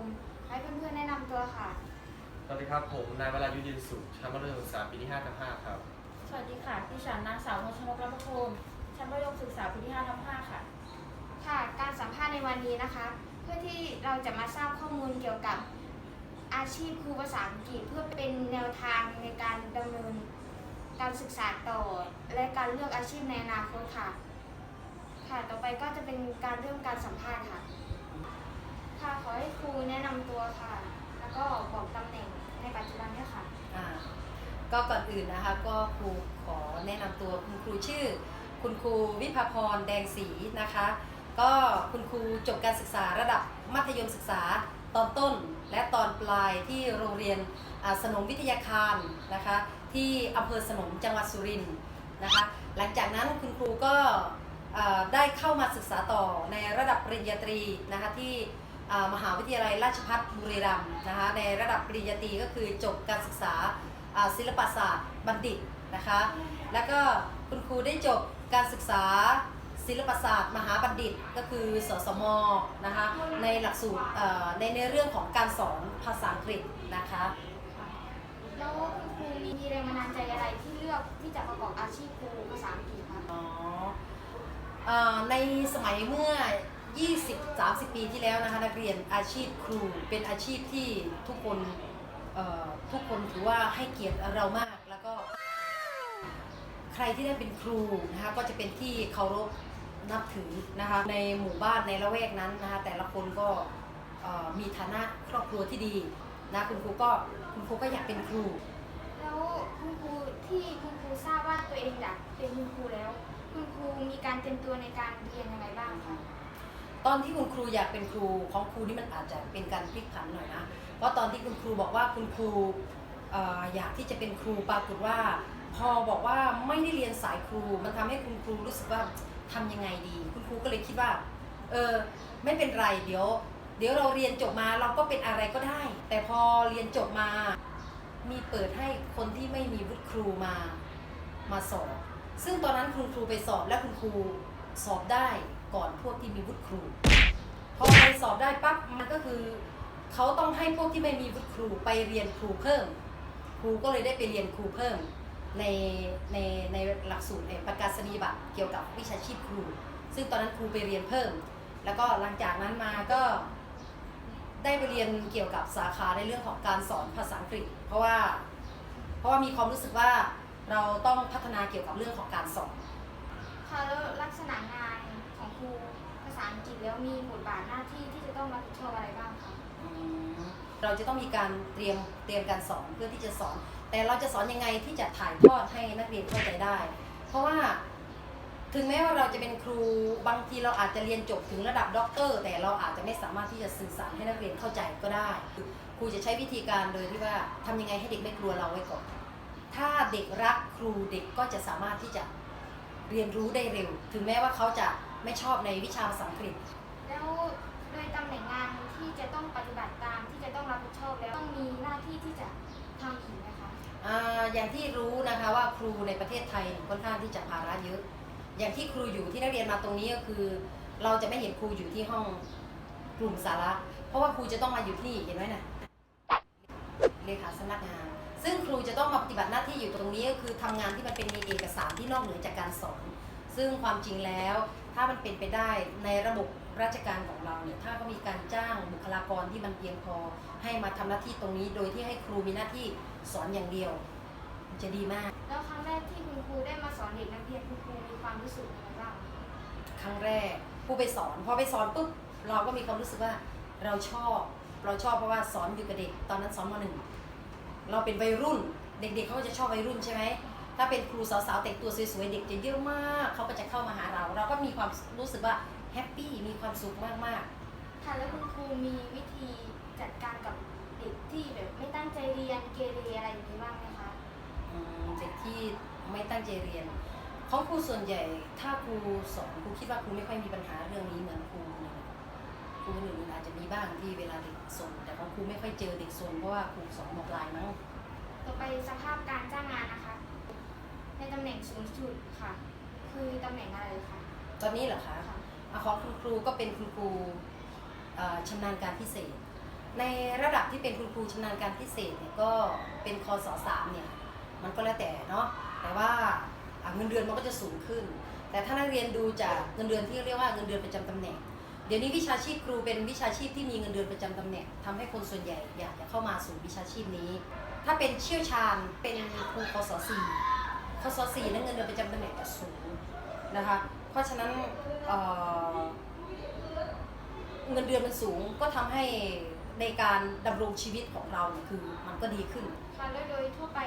ม ให้เพื่อนๆแนะนำตัวค่ะ สวัสดีครับผมนายวรายุยืนสุขชั้นมัธยมศึกษาปีที่5ทับ5ครับ สวัสดีค่ะดิฉันนางสาวพชนกรัตนพงศ์ชั้นมัธยมศึกษาปีที่5ทับ5ค่ะ ค่ะ การสัมภาษณ์ในวันนี้นะคะ เพื่อที่เราจะมาทราบข้อมูลเกี่ยวกับอาชีพครูภาษาอังกฤษเพื่อเป็นแนวทางในการดำเนินการศึกษาต่อ และการเลือกอาชีพในอนาคตค่ะ ค่ะ ต่อไปก็จะเป็นการเริ่มการสัมภาษณ์ค่ะ ค่ะ ขอให้ครูแนะนำตัวค่ะ แล้วก็บอกตำแหน่งในปัจจุบันด้วยค่ะ อ่าก็ก่อนอื่นนะคะก็ครูขอแนะนำตัวคุณครูชื่อ คุณครูวิภาพรแดงศรีนะคะ ก็คุณครูจบการศึกษาระดับมัธยมศึกษาตอนต้นและตอนปลายที่โรงเรียนอ่าสนมวิทยาคารนะคะ ที่อำเภอสนมจังหวัดสุรินทร์นะคะ หลังจากนั้นคุณครูก็อ่าได้เข้ามาศึกษาต่อในระดับปริญญาตรีนะคะที่ มหาวิทยาลัยราชภัฏบุรีรัมย์นะคะในระดับปริญญาตรีก็คือจบการศึกษาอ่าศิลปศาสตร์บัณฑิตนะคะแล้วก็คุณครูได้จบการศึกษาศิลปศาสตร์ มหาบัณฑิตก็คือสสมนะคะในหลักสูตรเอ่อในในเรื่องของการสอนภาษาอังกฤษนะคะแล้วคุณครูมีแรงบันดาลใจอะไรที่เลือกที่จะประกอบอาชีพครูภาษาอังกฤษคะอ๋อเอ่อในสมัยเมื่อ 20-30 ปีที่แล้วนะคะนักเรียนอาชีพครูเป็นอาชีพที่ทุกคนทุกคนถือว่าให้เกียรติเรามากแล้วก็ ใครที่ได้เป็นครูนะคะก็จะเป็นที่เคารพนับถือนะคะในหมู่บ้านในละแวกนั้นนะคะแต่ละคนก็มีฐานะครอบครัวที่ดีนะคุณครูก็คุณครูก็อยากเป็นครู แล้วคุณครูที่คุณครูทราบว่าตัวเองอยากเป็นคุณครูแล้ว คุณครูมีการเตรียมตัวในการเรียนยังไงบ้างคะ ตอนที่คุณครูอยากเป็นครูของครูนี่มันอาจจะเป็นการพลิกผันหน่อยนะ เพราะตอนที่คุณครูบอกว่าคุณครูอยากที่จะเป็นครูปรากฏว่า พอบอกว่าไม่ได้เรียนสายครู มันทำให้คุณครูรู้สึกว่าทำยังไงดี คุณครูก็เลยคิดว่าเออไม่เป็นไรเดี๋ยว เดี๋ยวเราเรียนจบมาเราก็เป็นอะไรก็ได้ แต่พอเรียนจบมามีเปิดให้คนที่ไม่มีวุฒิครูมามาสอบ ซึ่งตอนนั้นคุณครูไปสอบและคุณครูสอบได้ ก่อนพวกที่มีวุฒิครู พอไปสอบได้ปั๊บมันก็คือเขาต้องให้พวกที่ไม่มีวุฒิครูไปเรียนครูเพิ่ม ครูก็เลยได้ไปเรียนครูเพิ่ม ในในในหลักสูตรไอ้ประกาศนียบัตรเกี่ยวกับวิชาชีพครู ซึ่งตอนนั้นครูไปเรียนเพิ่ม แล้วก็หลังจากนั้นมาก็ได้ไปเรียนเกี่ยวกับสาขาในเรื่องของการสอนภาษาอังกฤษ เพราะว่าเพราะว่ามีความรู้สึกว่าเราต้องพัฒนาเกี่ยวกับเรื่องของการสอนค่ะแล้วลักษณะงาน รูภาษาอังกฤษแล้วมีบทบาทหน้าที่ที่จะต้องรับผิดชอบอะไรบ้างคะเราจะต้องมีการเตรียมเตรียมการสอนเพื่อที่จะสอน แต่เราจะสอนยังไงที่จะถ่ายทอดให้นักเรียนเข้าใจได้ เพราะว่าถึงแม้ว่าเราจะเป็นครูบางทีเราอาจจะเรียนจบถึงระดับด็อกเตอร์ แต่เราอาจจะไม่สามารถที่จะสื่อสารให้นักเรียนเข้าใจก็ได้ ครูจะใช้วิธีการโดยที่ว่าทำยังไงให้เด็กไม่กลัวเราไว้ก่อน ถ้าเด็กรักครูเด็กก็จะสามารถที่จะเรียนรู้ได้เร็ว ถึงแม้ว่าเขาจะ ไม่ชอบในวิชาภาษาอังกฤษ แล้วโดยตำแหน่งงานที่จะต้องปฏิบัติตามที่จะต้องรับผิดชอบแล้วต้องมีหน้าที่ที่จะทำอีกไหมคะอ่าอย่างที่รู้นะคะว่าครูในประเทศไทยค่อนข้างที่จะภาระเยอะ อย่างที่ครูอยู่ที่นักเรียนมาตรงนี้ก็คือ เราจะไม่เห็นครูอยู่ที่ห้องกลุ่มสาระ เพราะว่าครูจะต้องมาอยู่ที่นี่เห็นไหมนะเลขาสำนักงาน ซึ่งครูจะต้องมาปฏิบัติหน้าที่อยู่ตรงนี้ก็คือทำงานที่มันเป็นมีเอกสารที่นอกเหนือจากการสอน ซึ่งความจริงแล้วถ้ามันเป็นไปได้ในระบบราชการของเราเนี่ยถ้าเขามีการจ้างบุคลากรที่มันเพียงพอ ให้มาทำหน้าที่ตรงนี้ โดยที่ให้ครูมีหน้าที่สอนอย่างเดียวมันจะดีมาก แล้วครั้งแรกที่คุณครูได้มาสอนเด็กนักเรียนคุณครูมีความรู้สึกยังไงบ้างครั้งแรกครูไปสอนพอไปสอนปุ๊บเราก็มีความรู้สึกว่าเราชอบ เราชอบเพราะว่าสอนอยู่กับเด็กตอนนั้นสอนมหนึ่งเราเป็นวัยรุ่น เด็กๆเขาก็จะชอบวัยรุ่นใช่ไหม ถ้าเป็นครูสาวๆแต่งตัวสวยๆเด็กจะเยอะมาก เขาก็จะเข้ามาหาเรา เราก็มีความรู้สึกว่าแฮปปี้มีความสุขมากๆค่ะแล้วคุณครูมีวิธีจัดการกับเด็กที่แบบไม่ตั้งใจเรียนเกเรอะไรอย่างนี้บ้างไหมคะอืมเด็กที่ไม่ตั้งใจเรียน ของครูส่วนใหญ่ ถ้าครูสอนครูคิดว่าครูไม่ค่อยมีปัญหาเรื่องนี้เหมือนครูหนึ่งครูหนึ่งอาจจะมีบ้างที่เวลาเด็กสนแต่ของครูไม่ค่อยเจอเด็กสนเพราะว่าครูสอนมปลายมั้ง ต่อไปสภาพการจ้างงานนะคะ ในตำแหน่งสูงสุดค่ะ คือตำแหน่งอะไรคะตอนนี้เหรอคะค่ะอะของคุณครูก็เป็นคุณครูเอ่อชำนาญการพิเศษ ในระดับที่เป็นคุณครูชำนาญการพิเศษเนี่ยก็เป็นคศสามเนี่ยมันก็แล้วแต่เนาะแต่ว่าอะเงินเดือนมันก็จะสูงขึ้น แต่ถ้านักเรียนดูจากเงินเดือนที่เรียกว่าเงินเดือนประจำตำแหน่ง เดี๋ยวนี้วิชาชีพครูเป็นวิชาชีพที่มีเงินเดือนประจำตำแหน่งทำให้คนส่วนใหญ่อยากจะเข้ามาสู่วิชาชีพนี้ ถ้าเป็นเชี่ยวชาญเป็นครูคศสี่ คศสี่นั้นเงินเดือนประจำตำแหน่งจะสูงนะคะ เพราะฉะนั้นเอ่อเงินเดือนมันสูงก็ทำให้ในการดำรงชีวิตของเราเนี่ยคือมันก็ดีขึ้น ค่ะแล้วโดยทั่วไป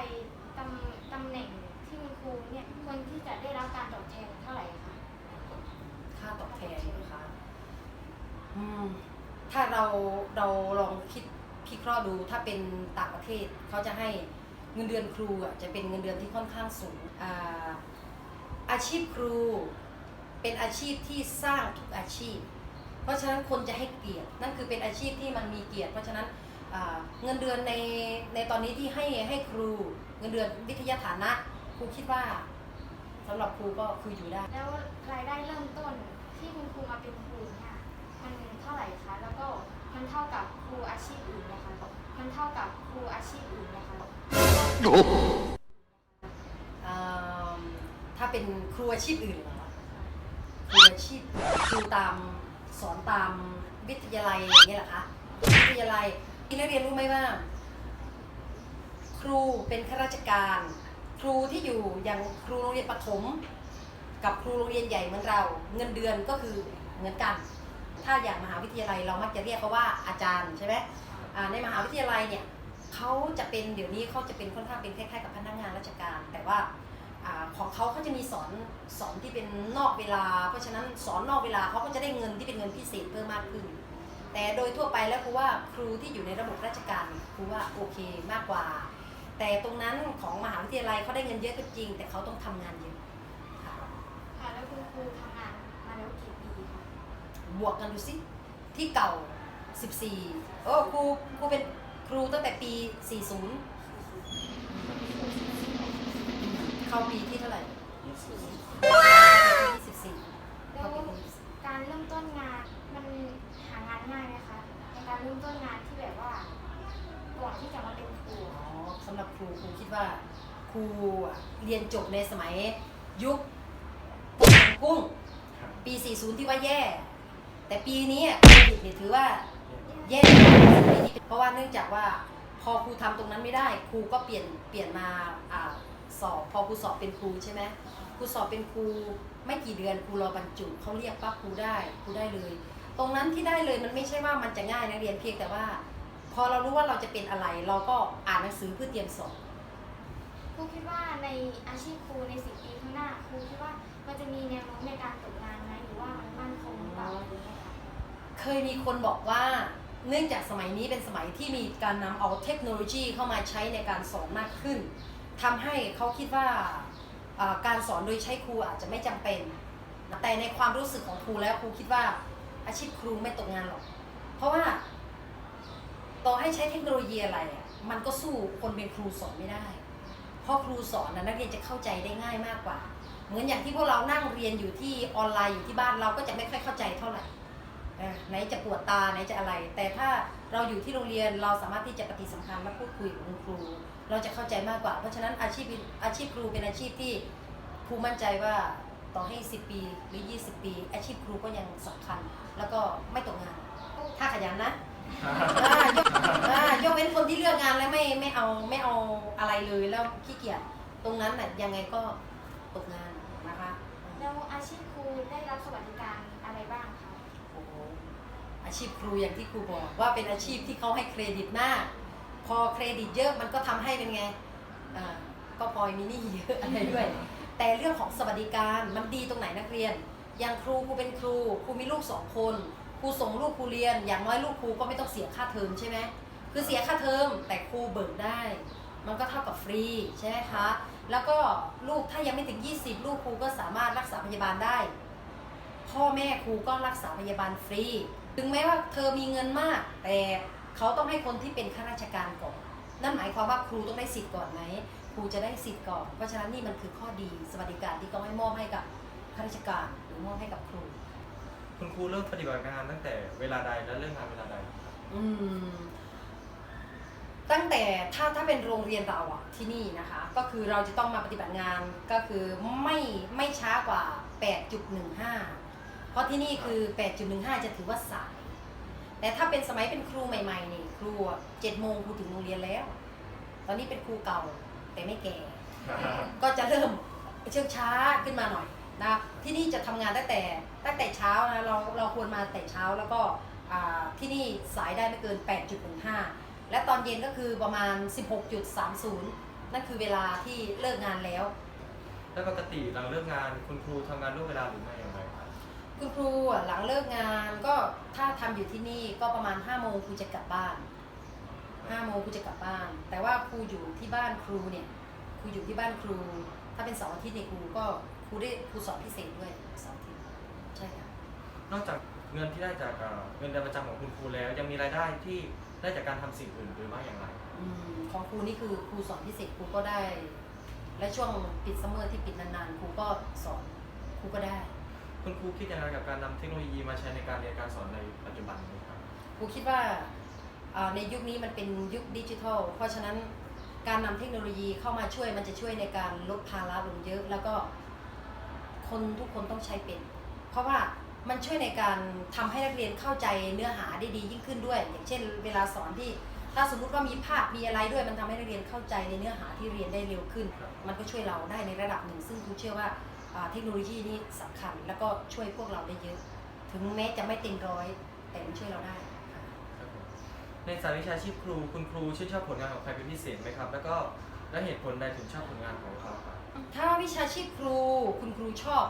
ตำตำแหน่งที่คุณครูเนี่ยควรที่จะได้รับการตอบแทนเท่าไหร่คะค่าตอบแทนนะคะอืมถ้าเราเราลองคิดพิเคราะห์ดูถ้าเป็นต่างประเทศเขาจะให้ เงินเดือนครูอะจะเป็นเงินเดือนที่ค่อนข้างสูงอ่าอาชีพครูเป็นอาชีพที่สร้างทุกอาชีพ เพราะฉะนั้นคนจะให้เกียรตินั่นคือเป็นอาชีพที่มันมีเกียรติ เพราะฉะนั้นอ่าเงินเดือนในในตอนนี้ที่ให้ให้ครูเงินเดือนวิทยาฐานะครูคิดว่าสำหรับครูก็คืออยู่ได้ แล้วรายได้เริ่มต้นที่คุณครูมาเป็นครูเนี่ยมันเท่าไหร่คะแล้วก็ มันเท่ากับครูอาชีพอื่นไหมคะ มันเท่ากับครูอาชีพอื่นไหมคะอ่าถ้าเป็นครูอาชีพอื่นเหรอครูอาชีพครูตามสอนตามวิทยาลัยอย่างเงี้ยเหรอคะวิทยาลัยที่นักเรียนรู้ไหมว่า ครูเป็นข้าราชการ ครูที่อยู่อย่างครูโรงเรียนประถม กับครูโรงเรียนใหญ่เหมือนเรา เงินเดือนก็คือเหมือนกัน ถ้าอย่างมหาวิทยาลัยเรามักจะเรียกเขาว่าอาจารย์ใช่ไหมในมหาวิทยาลัยเนี่ยเขาจะเป็นเดี๋ยวนี้เขาจะเป็นค่อนข้างเป็นคล้ายๆกับพนักงานราชการ แต่ว่าอของเขาเขาจะมีสอนสอนที่เป็นนอกเวลา เพราะฉะนั้นสอนนอกเวลาเขาก็จะได้เงินที่เป็นเงินพิเศษเพิ่มมากขึ้น แต่โดยทั่วไปแล้วครูว่าครูที่อยู่ในระบบราชการครูว่าโอเคมากกว่า แต่ตรงนั้นของมหาวิทยาลัยเขาได้เงินเยอะก็จริง แต่เขาต้องทำงานเยอะค่ะค่ะแล้วคุณครูทำงานมาแล้วกี่ปีคะ บวกกันดูสิที่เก่า 14 โอ้ครูครูเป็นครูตั้งแต่ปี 40 เข้าปีที่เท่าไหร่ปีที่14แล้วเข้าปีที่การเริ่มต้นงานมันหางานง่ายไหมคะในการเริ่มต้นงานที่แบบว่าก่อนที่จะมาเป็นครูอ๋อสำหรับครูครูคิดว่าครูอะเรียนจบในสมัยยุคกุ้งปี 40 ที่ว่าแย่ แต่ปีนี้โควิดเนี่ยถือว่าแย่เพราะว่าเนื่องจากว่าพอครูทำตรงนั้นไม่ได้ ครูก็เปลี่ยนเปลี่ยนมาอ่าสอบ พอครูสอบเป็นครูใช่ไหมครูสอบเป็นครูไม่กี่เดือนครูรอบรรจุเขาเรียกปั๊บครูได้ครูได้เลย ตรงนั้นที่ได้เลยมันไม่ใช่ว่ามันจะง่ายนะเรียนเพียงแต่ว่า พอเรารู้ว่าเราจะเป็นอะไร เราก็อ่านหนังสือเพื่อเตรียมสอบครูคิดว่าในอาชีพครูในสิปีข้างหน้าครูคิดว่ามันจะมีแนวโน้มในการตกงานไหมหรือว่ามันมั่นคงหรือเปล่าอะไร เคยมีคนบอกว่าเนื่องจากสมัยนี้เป็นสมัยที่มีการนำเอาเทคโนโลยีเข้ามาใช้ในการสอนมากขึ้นทำให้เขาคิดว่าการสอนโดยใช้ครูอาจจะไม่จำเป็น แต่ในความรู้สึกของครูแล้วครูคิดว่าอาชีพครูไม่ตกงานหรอก เพราะว่าต่อให้ใช้เทคโนโลยีอะไรมันก็สู้คนเป็นครูสอนไม่ได้ เพราะครูสอนนะนักเรียนจะเข้าใจได้ง่ายมากกว่า เหมือนอย่างที่พวกเรานั่งเรียนอยู่ที่ออนไลน์อยู่ที่บ้านเราก็จะไม่ค่อยเข้าใจเท่าไหร่ ไหนจะปวดตาไหนจะอะไร แต่ถ้าเราอยู่ที่โรงเรียนเราสามารถที่จะปฏิสัมพันธ์และพูดคุยกับคุณครู เราจะเข้าใจมากกว่า เพราะฉะนั้นอาชีพอาชีพครูเป็นอาชีพที่ครูมั่นใจว่าต่อให้ 10 ปีหรือ 20 ปี อาชีพครูก็ยังสำคัญ แล้วก็ไม่ตกงาน ถ้าขยันนะอ่ายกอ่ายกเว้นคนที่เลือกงานแล้วไม่ไม่เอาไม่เอาอะไรเลยแล้วขี้เกียจตรงนั้นน่ะยังไงก็ตกงานนะคะแล้วอาชีพครูได้รับสวัสดิการอะไรบ้างคะโอ้โหอาชีพครูอย่างที่ครูบอกว่าเป็นอาชีพที่เขาให้เครดิตมาก พอเครดิตเยอะมันก็ทำให้เป็นไงก็พลอยมีหนี้เยอะอะไรด้วย แต่เรื่องของสวัสดิการมันดีตรงไหนนักเรียน อย่างครูครูเป็นครูครูมีลูกสองคนครูส่งลูกครูเรียน อย่างน้อยลูกครูก็ไม่ต้องเสียค่าเทอมใช่ไหมคือเสียค่าเทอมแต่ครูเบิกได้ มันก็เท่ากับฟรีใช่ไหมคะ แล้วก็ลูกถ้ายังไม่ถึง 20 ลูกครูก็สามารถรักษาพยาบาลได้ พ่อแม่ครูก็รักษาพยาบาลฟรี ถึงแม้ว่าเธอมีเงินมาก แต่เขาต้องให้คนที่เป็นข้าราชการก่อน นั่นหมายความว่าครูต้องได้สิทธิ์ก่อนไหมครูจะได้สิทธิ์ก่อน เพราะฉะนั้นนี่มันคือข้อดีสวัสดิการที่เขาให้มอบให้กับข้าราชการหรือมอบให้กับครู คุณครูเริ่มปฏิบัติงานตั้งแต่เวลาใดและเริ่มงานเวลาใดครับอืมตั้งแต่ถ้าถ้าเป็นโรงเรียนเราอะที่นี่นะคะ ก็คือเราจะต้องมาปฏิบัติงานก็คือไม่ไม่ช้ากว่า 8.15เพ ราะที่นี่คือ 8.15 จะถือว่าสาย แต่ถ้าเป็นสมัยเป็นครูใหม่ๆนี่ครูเจ็ดโมงครูถึงโรงเรียนแล้ว ตอนนี้เป็นครูเก่าแต่ไม่แก่ ก็จะเริ่มเชื่องช้าขึ้นมาหน่อยนะที่นี่จะทำงานตั้งแต่ตั้งแต่เช้านะเราเราควรมาแต่เช้าแล้วก็อ่าที่นี่สายได้ไม่เกิน 8.15 และตอนเย็นก็คือประมาณ 16.30 นั่นคือเวลาที่เลิกงานแล้ว แล้วปกติหลังเลิกงานคุณครูทำงานร่วมเวลาหรือไม่อย่างไร ครับคุณครูอะหลังเลิกงานก็ถ้าทำอยู่ที่นี่ก็ประมาณ5โมงครูจะกลับบ้าน5โมงครูจะกลับบ้าน แต่ว่าครูอยู่ที่บ้านครูเนี่ยครูอยู่ที่บ้านครู ถ้าเป็นเสาร์อาทิตย์เนี่ยครูก็ครูได้ครูสอนพิเศษด้วยเสาร์อาทิตย์ใช่ค่ะนอกจากเงินที่ได้จากเอ่อเงินเดือนประจำของคุณครูแล้วยังมีรายได้ที่ได้จากการทำสิ่งอื่นหรือไม่อย่างไรอืมของครูนี่คือครูสอนพิเศษครูก็ได้ และช่วงปิดซัมเมอร์ที่ปิดนานๆครูก็สอนครูก็ได้ คุณครูคิดอย่างไรกับการนำเทคโนโลยีมาใช้ในการเรียนการสอนในปัจจุบันนี้ครับ ครูคิดว่าอ่าในยุคนี้มันเป็นยุคดิจิทัล เพราะฉะนั้นการนำเทคโนโลยีเข้ามาช่วยมันจะช่วยในการลดภาระลงเยอะ แล้วก็คนทุกคนต้องใช้เป็น เพราะว่ามันช่วยในการทำให้นักเรียนเข้าใจเนื้อหาได้ดียิ่งขึ้นด้วย อย่างเช่น เวลาสอนที่ ถ้าสมมุติว่ามีภาพมีอะไรด้วย มันทำให้นักเรียนเข้าใจในเนื้อหาที่เรียนได้เร็วขึ้น ครับ มันก็ช่วยเราได้ในระดับหนึ่ง ซึ่งครูเชื่อว่าอ่า เทคโนโลยีนี้สำคัญ แล้วก็ช่วยพวกเราได้เยอะ ถึงแม้จะไม่เต็มร้อย แต่มันช่วยเราได้ค่ะครับผมในสายวิชาชีพครูคุณครูชื่นชอบผลงานของใครเป็นพิเศษไหมครับ แล้วก็และเหตุผลใดถึงชอบผลงานของเขาครับถ้าวิชาชีพครูคุณครูชอบ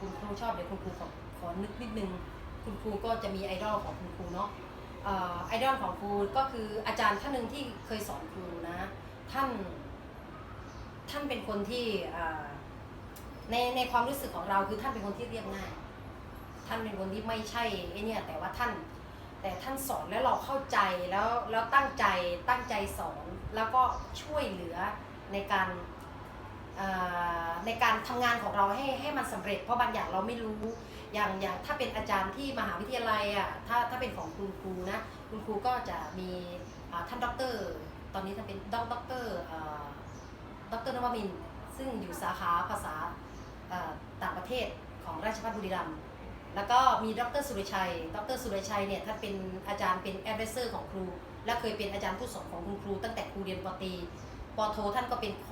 คุณครูชอบเดี๋ยวคุณครูขอขอนึกนิดนึง คุณครูก็จะมีไอดอลของคุณครูเนาะเอ่อไอดอลของครูก็คืออาจารย์ท่านหนึ่งที่เคยสอนครูนะ ท่าน ท่านเป็นคนที่อ่า ในในความรู้สึกของเราคือท่านเป็นคนที่เรียบง่าย ท่านเป็นคนที่ไม่ใช่ไอเนี่ยแต่ว่าท่านแต่ท่านสอนแล้วเราเข้าใจแล้วแล้วตั้งใจตั้งใจสอนแล้วก็ช่วยเหลือในการเอ่อในการทำงานของเราให้ให้มันสำเร็จ เพราะบางอย่างเราไม่รู้อย่างอย่างถ้าเป็นอาจารย์ที่มหาวิทยาลัยอะถ้าถ้าเป็นของคุณครูนะคุณครูก็จะมีท่านด็อกเตอร์ตอนนี้ท่านเป็นด็อกด็อกเตอร์ด็อกเตอร์นวมินซึ่งอยู่สาขาภาษา ต่างประเทศของราชภัฏบุรีรัมย์แล้วก็มีดรสุรชัย ดรสุรชัยเนี่ยท่านเป็นอาจารย์เป็นแอดไวเซอร์ของครู และเคยเป็นอาจารย์ผู้สอนของคุณครู ตั้งแต่ครูเรียนปตีปโทท่านก็เป็นโค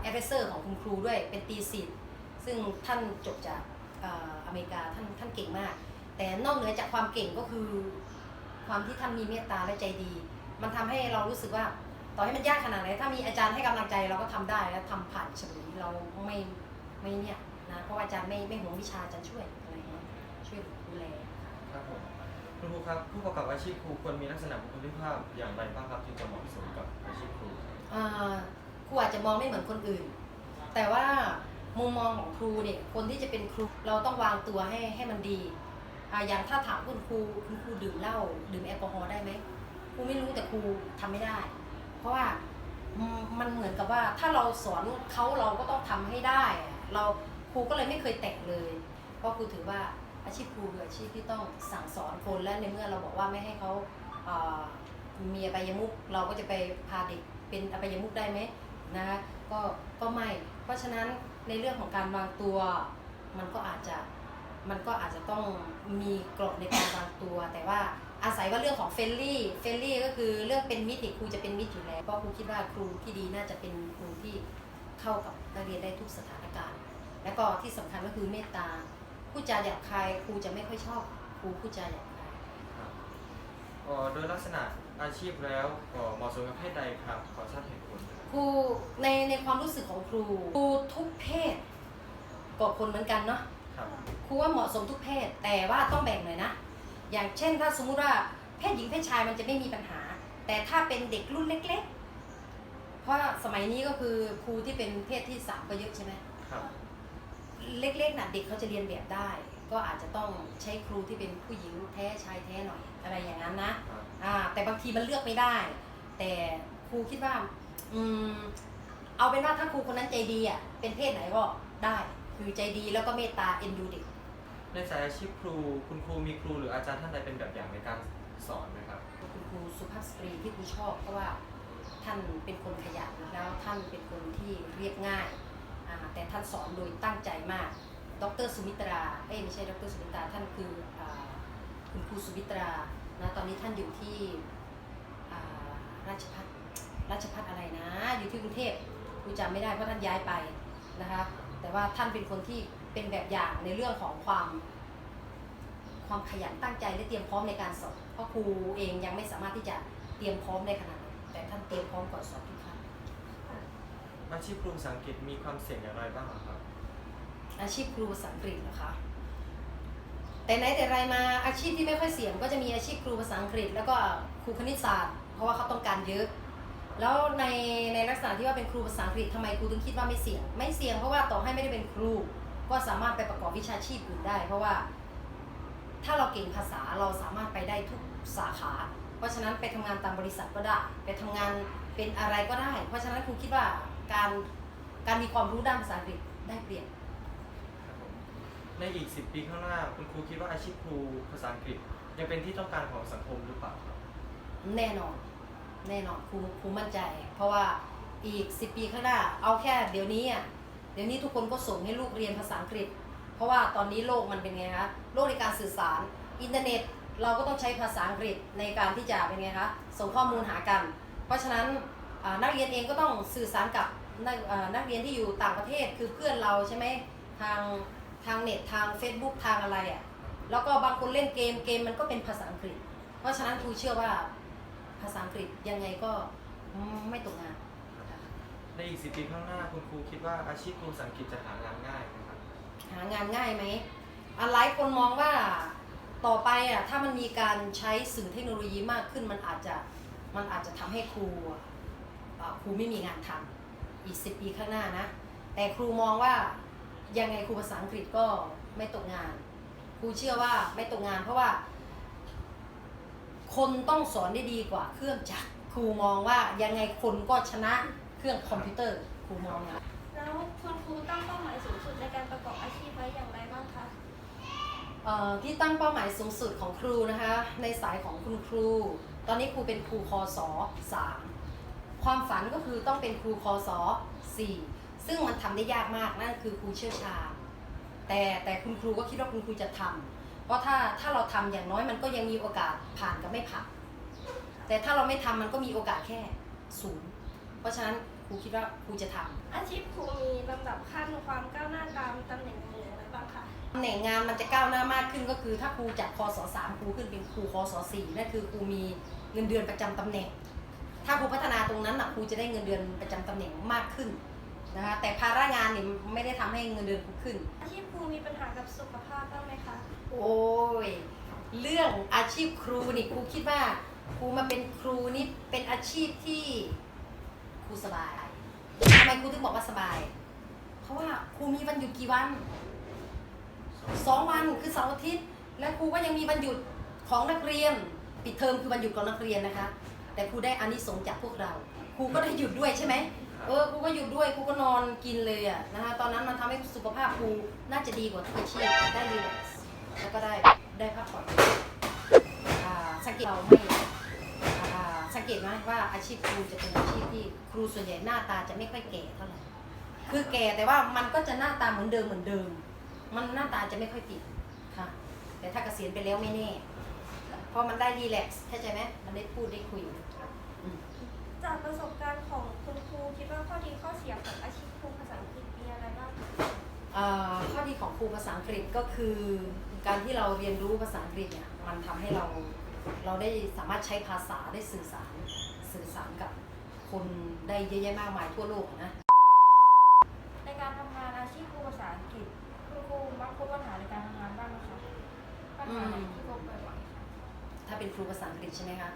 แอดไวเซอร์ของคุณครูด้วยเป็นตีสิทธ์ซึ่งท่านจบจากอาอเมริกาท่านท่านเก่งมาก แต่นอกเหนือจากความเก่งก็คือ ความที่ท่านมีเมตตาและใจดี มันทำให้เรารู้สึกว่าต่อให้มันยากขนาดไหนถ้ามีอาจารย์ให้กำลังใจเราก็ทำได้และทำผ่านเฉลยเราไม่ ไม่เนี่ยนะเพราะว่าอาจารย์ไม่ไม่ห่วงวิชาอาจารย์ช่วยอะไรเงี้ยช่วยดูแลครับผมคุณครูครับผู้ประกอบอาชีพครูควรมีลักษณะบุคลิกภาพอย่างไรบ้างครับจึงจะเหมาะสมกับอาชีพครูครับอ่าครูอาจจะมองไม่เหมือนคนอื่น แต่ว่ามุมมองของครูเนี่ยคนที่จะเป็นครูเราต้องวางตัวให้ให้มันดีอ่าอย่างถ้าถามคุณครูคุณครูดื่มเหล้าดื่มแอลกอฮอล์ได้ไหมครูไม่รู้แต่ครูทำไม่ได้ เพราะว่าอืมมันเหมือนกับว่าถ้าเราสอนเขาเราก็ต้องทำให้ได้อะ เราครูก็เลยไม่เคยแตะเลย เพราะครูถือว่าอาชีพครูคืออาชีพที่ต้องสั่งสอนคนและในเมื่อเราบอกว่าไม่ให้เขามีอบายมุกเราก็จะไปพาเด็กเป็นอบายมุกได้ไหมนะคะก็ก็ไม่ เพราะฉะนั้นในเรื่องของการวางตัวมันก็อาจจะมันก็อาจจะต้องมีกรอบในการวางตัว แต่ว่าอาศัยว่าเรื่องของเฟรนลี่เฟรนลี่ก็คือเรื่องเป็นมิตรครูจะเป็นมิตรอยู่แล้วเพราะครูคิดว่าครูที่ดีน่าจะเป็นครูที่เข้ากับนักเรียนได้ทุกสถานการณ์ แล้วก็ที่สำคัญก็คือเมตตาผู้จาหยาบคายครูจะไม่ค่อยชอบครูผู้จาหยาบคายครับเอ่อโดยลักษณะอาชีพแล้วเอ่อเหมาะสมกับเพศใดครับขอทราบเหตุผลด้วยครับครูในในความรู้สึกของครูครูทุกเพศก็คนเหมือนกันเนาะครับครูว่าเหมาะสมทุกเพศแต่ว่าต้องแบ่งหน่อยนะ อย่างเช่นถ้าสมมุติว่าเพศหญิงเพศชายมันจะไม่มีปัญหา แต่ถ้าเป็นเด็กรุ่นเล็ก ๆ เพราะสมัยนี้ก็คือครูที่เป็นเพศที่สามก็เยอะใช่ไหมครับ เล็กๆน่ะเด็กเขาจะเรียนแบบได้ ก็อาจจะต้องใช้ครูที่เป็นผู้หญิงแท้ชายแท้หน่อยอะไรอย่างนั้นนะครับอ่าแต่บางทีมันเลือกไม่ได้ แต่ครูคิดว่าอืมเอาเป็นว่าถ้าครูคนนั้นใจดีอะเป็นเพศไหนก็ได้คือใจดีแล้วก็เมตตาเอ็นดูเด็กในสายอาชีพครูคุณครูมีครูหรืออาจารย์ท่านใดเป็นแบบอย่างในการสอนไหมครับคุณครูสุภาพสตรีที่ครูชอบเพราะว่าท่านเป็นคนขยันแล้วท่านเป็นคนที่เรียบง่ายอ่า แต่ท่านสอนโดยตั้งใจมาก ดรสุมิตรา เอ้ยไม่ใช่ดรสุมิตรา ท่านคืออคุณครูสุมิตรา นะ ตอนนี้ท่านอยู่ที่ราชพัฒราชพัฒอะไรนะ อยู่ที่กรุงเทพครูจำไม่ได้เพราะท่านย้ายไปนะคะ แต่ว่าท่านเป็นคนที่เป็นแบบอย่างในเรื่องของความความขยันตั้งใจและเตรียมพร้อมในการสอบ เพราะครูเองยังไม่สามารถที่จะเตรียมพร้อมได้ขนาดนั้นแต่ท่านเตรียมพร้อมก่อนสอบทุก อาชีพครูภาษาอังกฤษมีความเสี่ยงอย่างไรบ้างครับ อาชีพครูภาษาอังกฤษนะคะ แต่ไหนแต่ไรมาอาชีพที่ไม่ค่อยเสี่ยงก็จะมีอาชีพครูภาษาอังกฤษ แล้วก็ครูคณิตศาสตร์ เพราะว่าเขาต้องการเยอะ แล้วในในลักษณะที่ว่าเป็นครูภาษาอังกฤษทำไมครูถึงคิดว่าไม่เสี่ยง ไม่เสี่ยงเพราะว่าต่อให้ไม่ได้เป็นครู ก็สามารถไปประกอบวิชาชีพอื่นได้ เพราะว่า ถ้าเราเก่งภาษาเราสามารถไปได้ทุกสาขา เพราะฉะนั้นไปทำงานตามบริษัทก็ได้ ไปทำงานเป็นอะไรก็ได้ เพราะฉะนั้นครูคิดว่า การการมีความรู้ด้านภาษาอังกฤษได้เปรียบครับผมในอีก 10 ปีข้างหน้า คุณครูคิดว่าอาชีพครูภาษาอังกฤษยังเป็นที่ต้องการของสังคมหรือเปล่าครับแน่นอน แน่นอนครูครูมั่นใจ เพราะว่าอีก 10 ปีข้างหน้า เอาแค่เดี๋ยวนี้อะเดี๋ยวนี้ทุกคนก็ส่งให้ลูกเรียนภาษาอังกฤษ เพราะว่าตอนนี้โลกมันเป็นไงคะโลกในการสื่อสารอินเทอร์เน็ตเราก็ต้องใช้ภาษาอังกฤษในการที่จะเป็นไงคะส่งข้อมูลหากัน เพราะฉะนั้นอ่านักเรียนเองก็ต้องสื่อสารกับ นักอ่านักเรียนที่อยู่ต่างประเทศคือเพื่อนเราใช่ไหมทางทางเน็ตทาง Facebook ทางอะไรอะแล้วก็บางคนเล่นเกมเกมมันก็เป็นภาษาอังกฤษ เพราะฉะนั้นครูเชื่อว่าภาษาอังกฤษยังไงก็ไม่ตกงานในอีก10ปีข้างหน้าคุณครูคิดว่าอาชีพครูภาษาอังกฤษจะหางานง่ายไหมครับหางานง่ายไหมอะหลายคนมองว่าต่อไปอะถ้ามันมีการใช้สื่อเทคโนโลยีมากขึ้นมันอาจจะมันอาจจะทำให้ครูอะอ่าครูไม่มีงานทำ อีกสิปีข้างหน้านะ แต่ครูมองว่ายังไงครูภาษาอังกฤษก็ไม่ตกงาน ครูเชื่อว่าไม่ตกงานเพราะว่า คนต้องสอนได้ดีกว่าเครื่องจักรครูมองว่ายังไงคนก็ชนะเครื่องคอมพิวเตอร์ครูมองนะแล้วคุณครูตั้งเป้าหมายสูงสุดในการประกอบอาชีพไว้อย่างไรบ้างคะเอ่อที่ตั้งเป้าหมายสูงสุดของครูนะคะในสายของคุณครู ตอนนี้ครูเป็นครูคศ3 ความฝันก็คือต้องเป็นครูคศ4ซึ่งมันทำได้ยากมากนั่นคือครูเชี่ยวชาญแต่แต่คุณครูก็คิดว่าคุณครูจะทำเพราะถ้าถ้าเราทำอย่างน้อยมันก็ยังมีโอกาสผ่านกับไม่ผ่านแต่ถ้าเราไม่ทำมันก็มีโอกาสแค่ศูนย์เพราะฉะนั้นครูคิดว่าครูจะทำอาชีพครูมีลำดับขั้นความก้าวหน้าตามตำแหน่งงานอย่างไรบ้างคะตำแหน่งงานมันจะก้าวหน้ามากขึ้นก็คือ ถ้าครูจากคศสามครูขึ้นเป็นครูคศสี่นั่นคือครูมีเงินเดือนประจำตำแหน่ง ถ้าครูพัฒนาตรงนั้นนะครูจะได้เงินเดือนประจำตำแหน่งมากขึ้นนะคะแต่ภาระงานเนี่ยไม่ได้ทำให้เงินเดือนครูขึ้น อาชีพครูมีปัญหากับสุขภาพบ้างไหมคะโอ้ย เรื่องอาชีพครูนี่ครูคิดว่าครูมาเป็นครูนี่เป็นอาชีพที่ครูสบายทำไมครูถึงบอกว่าสบาย เพราะว่าครูมีวันหยุดกี่วันสองวันคือเสาร์อาทิตย์ และครูก็ยังมีวันหยุดของนักเรียน ปิดเทอมคือวันหยุดของนักเรียนนะคะ แต่ครูได้อานิสงส์จากพวกเราครูก็ได้หยุดด้วยใช่ไหมเออครูก็หยุดด้วยครูก็นอนกินเลยอะนะคะตอนนั้นมันทำให้สุขภาพครูน่าจะดีกว่าทุกอาชีพได้รีแลกซ์แล้วก็ได้ได้พักผ่อนสังเกตเราไม่สังเกตไหมว่าอาชีพครูจะเป็นอาชีพที่ครูส่วนใหญ่หน้าตาจะไม่ค่อยแก่เท่าไหร่คือแก่แต่ว่ามันก็จะหน้าตาเหมือนเดิมเหมือนเดิม มันหน้าตาจะไม่ค่อยปิดค่ะแต่ถ้าเกษียณไปแล้วไม่แน่ พราะมันได้รีแลกซ์เข้าใจไหมมันได้พูดได้คุยอืมจากประสบการณ์ของคุณครูคิดว่าข้อดีข้อเสียของอาชีพครูภาษาอังกฤษมีอะไรบ้างคะอ่าข้อดีของครูภาษาอังกฤษก็คือ การที่เราเรียนรู้ภาษาอังกฤษเนี่ยมันทำให้เราเราได้สามารถใช้ภาษาได้สื่อสารสื่อสารกับคนได้เยอะแยะมากมายทั่วโลกนะในการทำงานอาชีพครูภาษาอังกฤษคุณครูมักพบปัญหาในการทำงานบ้างไหมคะปัญหา ถ้าเป็นครูภาษาอังกฤษใช่ไหมคะ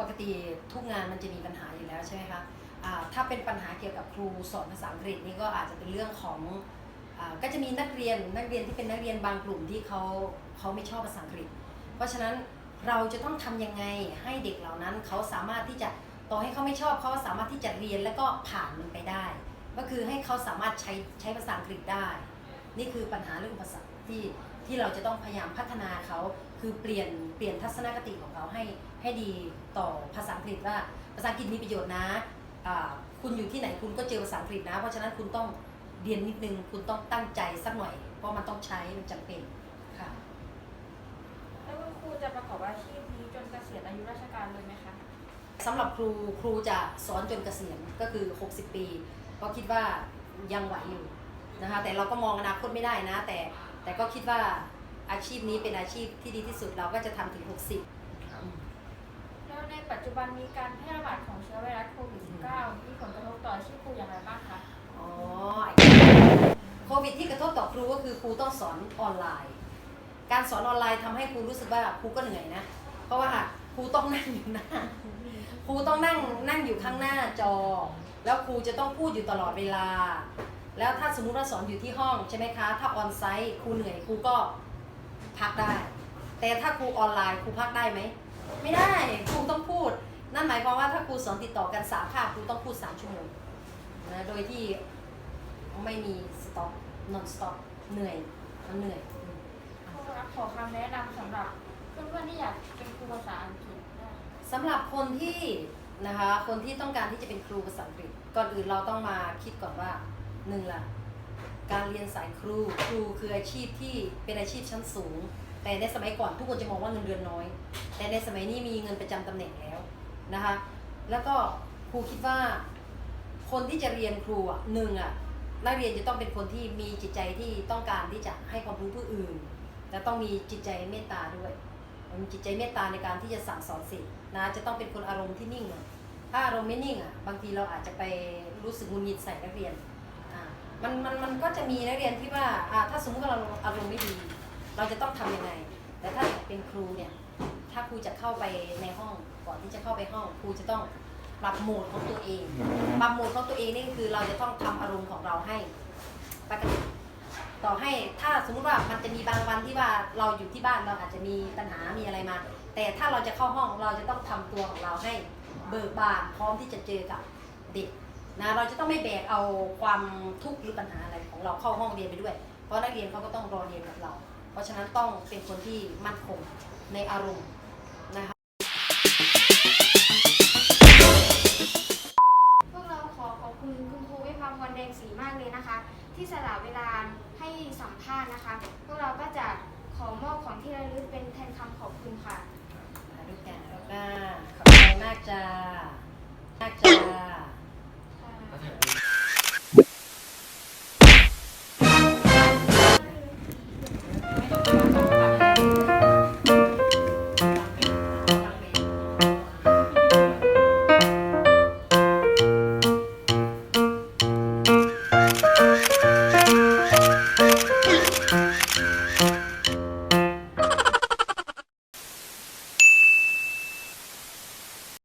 ปกติทุกงานมันจะมีปัญหาอยู่แล้วใช่ไหมคะถ้าเป็นปัญหาเกี่ยวกับครูสอนภาษาอังกฤษนี่ก็อาจจะเป็นเรื่องของอก็จะมีนักเรียนนักเรียนที่เป็นนักเรียนบางกลุ่มที่เขาเขาไม่ชอบภาษาอังกฤษ เพราะฉะนั้นเราจะต้องทำยังไงให้เด็กเหล่านั้นเขาสามารถที่จะต่อให้เขาไม่ชอบเขาสามารถที่จะเรียนแล้วก็ผ่านมันไปได้ ก็คือให้เขาสามารถใช้ใช้ภาษาอังกฤษได้ นี่คือปัญหาเรื่องภาษาที่ที่เราจะต้องพยายามพัฒนาเขาคือเปลี่ยนเปลี่ยนทัศนคติของเขาให้ให้ดีต่อภาษาอังกฤษว่าภาษาอังกฤษมีประโยชน์นะอ่าคุณอยู่ที่ไหนคุณก็เจอภาษาอังกฤษนะ เพราะฉะนั้นคุณต้องเรียนนิดนึงคุณต้องตั้งใจสักหน่อย เพราะมันต้องใช้มันจำเป็นค่ะแล้วคุณครูจะประกอบอาชีพนี้จนเกษียณอายุราชการเลยไหมคะสำหรับครูครูจะสอนจนเกษียณก็คือ 60 ปี ก็คิดว่ายังไหวอยู่นะคะแต่เราก็มองอนาคตไม่ได้นะ แต่แต่ก็คิดว่า อาชีพนี้เป็นอาชีพที่ดีที่สุดเราก็จะทำถึง60ครับ แล้วในปัจจุบันมีการแพร่ระบาดของเชื้อไวรัสโควิด -19 มีผลกระทบต่ออาชีพครูอย่างไรบ้างคะอ๋อโควิดที่กระทบต่อครูก็คือครูต้องสอนออนไลน์ การสอนออนไลน์ทำให้ครูรู้สึกว่าครูก็เหนื่อยนะ เพราะว่าครูต้องนั่งอยู่หน้า ครูต้องนั่งนั่งอยู่ข้างหน้าจอ แล้วครูจะต้องพูดอยู่ตลอดเวลา แล้วถ้าสมมุติว่าสอนอยู่ที่ห้องใช่ไหมคะ ถ้าออนไซต์ครูเหนื่อยครูก็ พักได้ แต่ถ้าครูออนไลน์ครูพักได้ไหม ไม่ได้ครูต้องพูด นั่นหมายความว่าถ้าครูสอนติดต่อกันสามคาบครูต้องพูดสามชั่วโมงนะโดยที่ไม่มีสต็อปนอนสต็อปเหนื่อยมันเหนื่อยอืมครูรับขอคำแนะนำสำหรับเพื่อนๆที่อยากเป็นครูภาษาอังกฤษได้สำหรับคนที่นะคะคนที่ต้องการที่จะเป็นครูภาษาอังกฤษก่อนอื่นเราต้องมาคิดก่อนว่าหนึ่งล่ะ การเรียนสายครู ครูคืออาชีพที่เป็นอาชีพชั้นสูง แต่ในสมัยก่อนทุกคนจะมองว่าเงินเดือนน้อย แต่ในสมัยนี้มีเงินประจำตำแหน่งแล้วนะคะ แล้วก็ครูคิดว่าคนที่จะเรียนครูอะหนึ่งอะนักเรียนจะต้องเป็นคนที่มีจิตใจที่ต้องการที่จะให้ความรู้ผู้อื่น และต้องมีจิตใจเมตตาด้วยมีจิตใจเมตตาในการที่จะสั่งสอนสิทธิ์นะจะต้องเป็นคนอารมณ์ที่นิ่งหน่อยถ้าอารมณ์ไม่นิ่งอะบางทีเราอาจจะไปรู้สึกงุนงิดใส่นักเรียน มันมันมันก็จะมีนักเรียนที่ว่าอ่าถ้าสมมติว่าเราอารมณ์ไม่ดี เราจะต้องทำยังไง แต่ถ้าเป็นครูเนี่ย ถ้าครูจะเข้าไปในห้องก่อนที่จะเข้าไปห้องครูจะต้องปรับโหมดของตัวเอง ปรับโหมดของตัวเองนี่คือเราจะต้องทำอารมณ์ของเราให้ปกติต่อให้ถ้าสมมติว่ามันจะมีบางวันที่ว่าเราอยู่ที่บ้านเราอาจจะมีปัญหามีอะไรมา แต่ถ้าเราจะเข้าห้องเราจะต้องทำตัวของเราให้เบิกบานพร้อมที่จะเจอกับเด็ก นะเราจะต้องไม่แบกเอาความทุกข์หรือปัญหาอะไรของเราเข้าห้องเรียนไปด้วย เพราะนักเรียนเขาก็ต้องรอเรียนกับเรา เพราะฉะนั้นต้องเป็นคนที่มั่นคงในอารมณ์นะคะพวกเราขอขอบคุณคุณครูวิภาพรแดงศรีมากเลยนะคะ ที่สละเวลาให้สัมภาษณ์นะคะ พวกเราก็จะขอมอบของที่ระลึกเป็นแทนคำขอบคุณค่ะถ่ายรูปกันแล้วก็ขอบใจมากจ้ามากจ้า